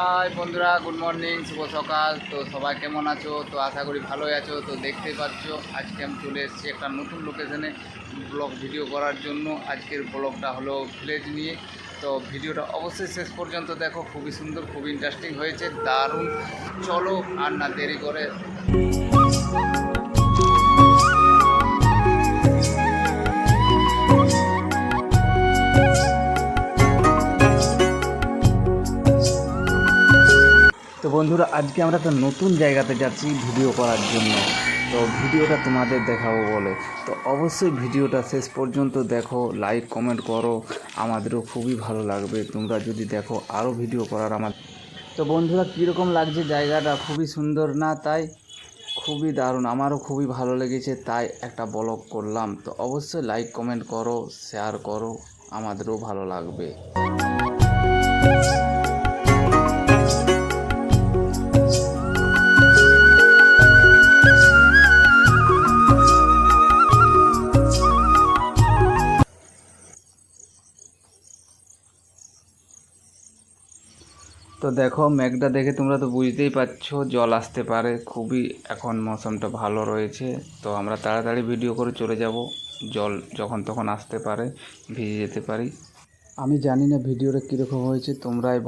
High বন্ধুরা good morning শুভ সকাল। তো সবাই কেমন আছো? তো আশা করি ভালোই আছো। তো দেখতে পাচ্ছ, আজকে আমি চলে এসেছি একটা নতুন লোকেশনে ব্লগ ভিডিও করার জন্য। আজকের ব্লগটা হলো ভিলেজ নিয়ে। তো ভিডিওটা অবশ্যই শেষ পর্যন্ত দেখো, খুবই সুন্দর, খুবই ইন্টারেস্টিং হয়েছে, দারুণ। চলো আর না দেরি করে। তো বন্ধুরা, আজকে আমরা একটা নতুন জায়গাতে যাচ্ছি ভিডিও করার জন্য। তো ভিডিওটা তোমাদের দেখাবো বলে। তো অবশ্যই ভিডিওটা শেষ পর্যন্ত দেখো লাইক কমেন্ট করো। আমাদেরও খুবই ভালো লাগবে। তোমরা যদি দেখো আরও ভিডিও করার আমার তো বন্ধুরা, কীরকম লাগছে জায়গাটা? খুবই সুন্দর না? তাই খুবই দারুণ। আমারও খুবই ভালো লেগেছে, তাই একটা ব্লগ করলাম। তো অবশ্যই লাইক কমেন্ট করো শেয়ার করো। আমাদেরও ভালো লাগবে। তো দেখো, মেঘটা দেখে তোমরা তো বুঝতেই পারছ, জল আসতে পারে। খুবই এখন মৌসুমটা ভালো রয়েছে। তো আমরা তাড়াতাড়ি ভিডিও করে চলে যাব। জল যখন তখন আসতে পারে, ভিজে যেতে পারি। আমি জানি না ভিডিওটা কীরকম হয়েছে, তোমরাই